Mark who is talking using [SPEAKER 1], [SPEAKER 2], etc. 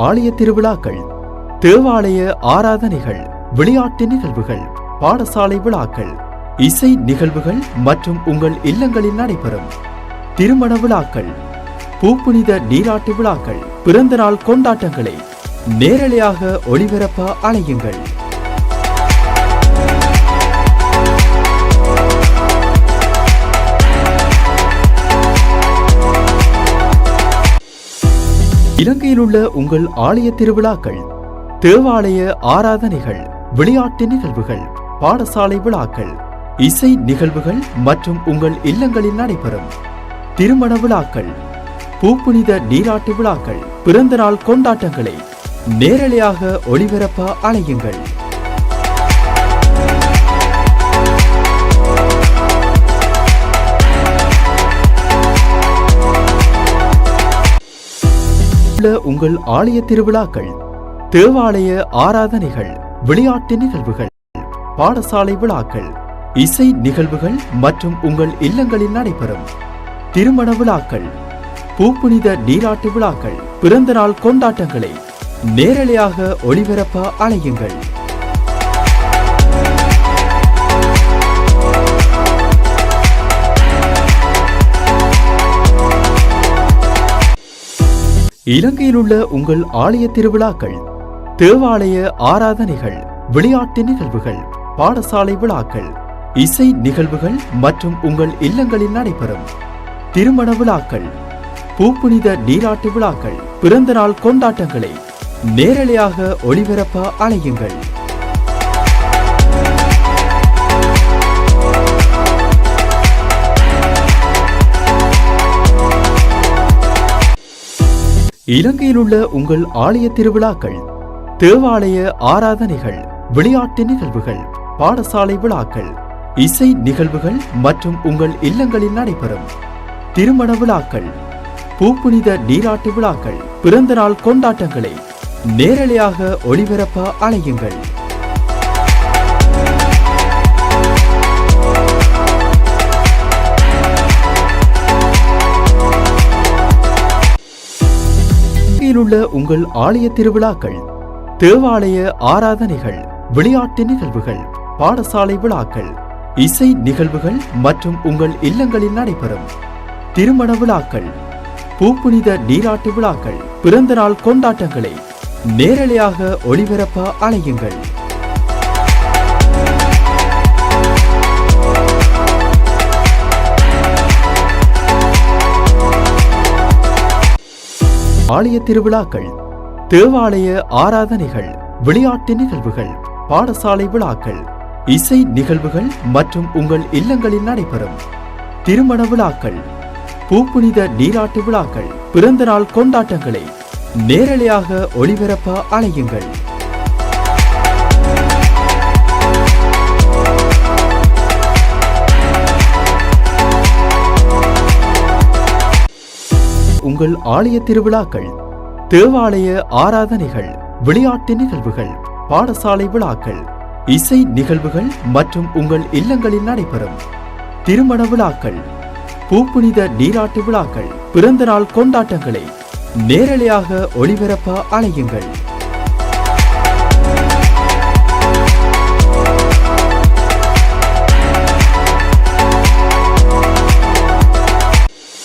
[SPEAKER 1] ஆலய திருவிழாக்கள் தேவாலய ஆராதனைகள் விளையாட்டு நிகழ்வுகள் பாடசாலை விழாக்கள் இசை நிகழ்வுகள் மற்றும் உங்கள் இல்லங்களில் நடைபெறும் திருமண விழாக்கள் பூப்புனித நீராட்டு விழாக்கள் பிறந்த நாள் கொண்டாட்டங்களை நேரலையாக ஒளிபரப்ப அலையுங்கள் இலங்கையில் உள்ள உங்கள் ஆலய திருவிழாக்கள் தேவாலய ஆராதனைகள் விளையாட்டு நிகழ்வுகள் பாடசாலை விழாக்கள் இசை நிகழ்வுகள் மற்றும் உங்கள் இல்லங்களில் நடைபெறும் திருமண விழாக்கள் பூப்புனித நீராட்டு விழாக்கள் பிறந்த நாள் கொண்டாட்டங்களை நேரலையாக ஒளிபரப்ப அலையுங்கள் உள்ள உங்கள் ஆலய திருவிழாக்கள் தேவாலய ஆராதனைகள் விளையாட்டு நிகழ்வுகள் பாடசாலை விழாக்கள் இசை நிகழ்வுகள் மற்றும் உங்கள் இல்லங்களில் நடைபெறும் திருமண விழாக்கள் பூப்புனித நீராட்டு விழாக்கள் பிறந்த நாள் கொண்டாட்டங்களை நேரலையாக ஒளிபரப்ப அலையுங்கள் இலங்கையில் உள்ள உங்கள் ஆலய திருவிழாக்கள் தேவாலய ஆராதனைகள் விளையாட்டு நிகழ்வுகள் பாடசாலை விழாக்கள் இசை நிகழ்வுகள் மற்றும் உங்கள் இல்லங்களில் நடைபெறும் திருமண விழாக்கள் பூப்புனித நீராட்டு விழாக்கள் பிறந்த நாள் கொண்டாட்டங்களை நேரலையாக ஒளிபரப்ப அலையுங்கள் இலங்கையில் உள்ள உங்கள் ஆலய திருவிழாக்கள் தேவாலய ஆராதனைகள் விளையாட்டு நிகழ்வுகள் பாடசாலை விழாக்கள் இசை நிகழ்வுகள் மற்றும் உங்கள் இல்லங்களில் நடைபெறும் திருமண விழாக்கள் பூப்புனித நீராட்டு விழாக்கள் பிறந்த நாள் கொண்டாட்டங்களை நேரலையாக ஒளிபரப்ப அலையுங்கள் இலங்கையில் உள்ள உங்கள் ஆலய திருவிழாக்கள் தேவாலய ஆராதனைகள் விளையாட்டு நிகழ்வுகள் பாடசாலை விழாக்கள் இசை நிகழ்வுகள் மற்றும் உங்கள் இல்லங்களில் நடைபெறும் திருமண விழாக்கள் பூப்புனித நீராட்டு விழாக்கள் பிறந்த நாள் கொண்டாட்டங்களை நேரலையாக ஒளிபரப்ப அலையுங்கள் ஆலய திருவிழாக்கள் தேவாலய ஆராதனைகள் விளையாட்டு நிகழ்வுகள் பாடசாலை விழாக்கள் இசை நிகழ்வுகள் மற்றும் உங்கள் இல்லங்களில் நடைபெறும் திருமண விழாக்கள் பூப்புனித நீராட்டு விழாக்கள் பிறந்த நாள் கொண்டாட்டங்களை நேரலையாக ஒளிபரப்ப அலையுங்கள் உங்கள் ஆலய திருவிழாக்கள் தேவாலய ஆராதனைகள் விளையாட்டு நிகழ்வுகள் பாடசாலை விழாக்கள் இசை நிகழ்வுகள் மற்றும் உங்கள் இல்லங்களில் நடைபெறும் திருமண விழாக்கள் பூப்புனித நீராட்டு விழாக்கள் பிறந்த நாள் கொண்டாட்டங்களை நேரலையாக ஒளிபரப்ப அலையுங்கள்